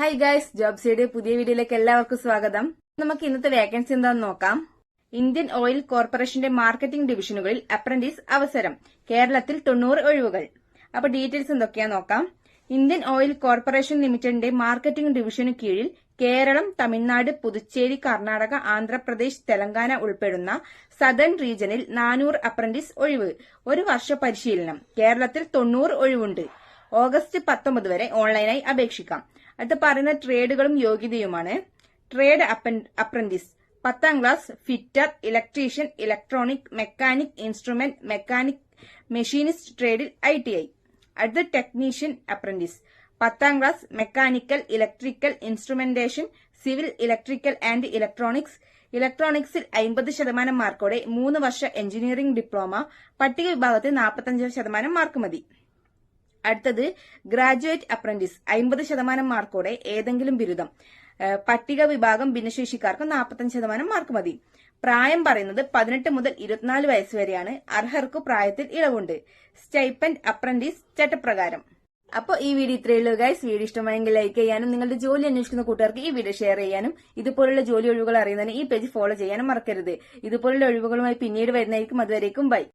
Hi guys ജോബ്സിയുടെ പുതിയ വീഡിയോയിലേക്ക് എല്ലാവർക്കും സ്വാഗതം. നമുക്ക് ഇന്നത്തെ വേക്കൻസി എന്താണെന്ന് നോക്കാം. ഇന്ത്യൻ ഓയിൽ കോർപ്പറേഷന്റെ മാർക്കറ്റിംഗ് ഡിവിഷനുകളിൽ അപ്രന്റീസ് അവസരം കേരളത്തിൽ തൊണ്ണൂറ് ഒഴിവുകൾ. അപ്പൊ ഡീറ്റെയിൽസ് എന്തൊക്കെയാ നോക്കാം. ഇന്ത്യൻ ഓയിൽ കോർപ്പറേഷൻ ലിമിറ്റഡിന്റെ മാർക്കറ്റിംഗ് ഡിവിഷനു കീഴിൽ കേരളം തമിഴ്നാട് പുതുച്ചേരി കർണാടക ആന്ധ്രാപ്രദേശ് തെലങ്കാന ഉൾപ്പെടുന്ന സദൺ റീജനിൽ നാനൂറ് അപ്രന്റീസ് ഒഴിവ് ഒരു വർഷ പരിശീലനം. കേരളത്തിൽ തൊണ്ണൂറ് ഒഴിവുണ്ട്. ഓഗസ്റ്റ് പത്തൊമ്പത് വരെ ഓൺലൈനായി അപേക്ഷിക്കാം. അടുത്ത പറയുന്ന ട്രേഡുകളും യോഗ്യതയുമാണ്. Trade apprentice. പത്താം class fitter electrician electronic mechanic instrument mechanic machinist ട്രേഡിൽ I T I. അടുത്ത ടെക്നീഷ്യൻ അപ്രന്റീസ്. പത്താം class mechanical electrical instrumentation civil electrical and electronics. ഇലക്ട്രോണിക്സിൽ അമ്പത് ശതമാനം മാർക്കോടെ മൂന്ന് വർഷ എഞ്ചിനീയറിംഗ് ഡിപ്ലോമ. പട്ടിക വിഭാഗത്തിൽ നാൽപ്പത്തഞ്ച് ശതമാനം മാർക്ക് മതി. അടുത്തത് ഗ്രാജുവേറ്റ് അപ്രന്റീസ് അമ്പത് ശതമാനം മാർക്കോടെ ഏതെങ്കിലും ബിരുദം. പട്ടിക വിഭാഗം ഭിന്നശേഷിക്കാർക്ക് നാൽപ്പത്തഞ്ച് ശതമാനം മാർക്ക് മതി. പ്രായം പറയുന്നത് പതിനെട്ട് മുതൽ ഇരുപത്തിനാല് വയസ്സ് വരെയാണ്. അർഹർക്ക് പ്രായത്തിൽ ഇളവുണ്ട്. Stipend apprentice ചട്ടപ്രകാരം. അപ്പോൾ ഈ വീഡിയോ ഇത്രയേ ഉള്ളൂ ഗൈസ്. വീഡിയോ ഇഷ്ടമായെങ്കിൽ ലൈക്ക് ചെയ്യാനും നിങ്ങളുടെ ജോലി അന്വേഷിക്കുന്ന കൂട്ടുകാർക്ക് ഈ വീഡിയോ ഷെയർ ചെയ്യാനും ഇതുപോലുള്ള ജോലി ഒഴിവുകൾ അറിയുന്നതിന് ഈ പേജ് ഫോളോ ചെയ്യാനും മറക്കരുത്. ഇതുപോലുള്ള ഒഴിവുകളുമായി പിന്നീട് വരുന്നതായിരിക്കും. അതുവരേക്കും ബൈ.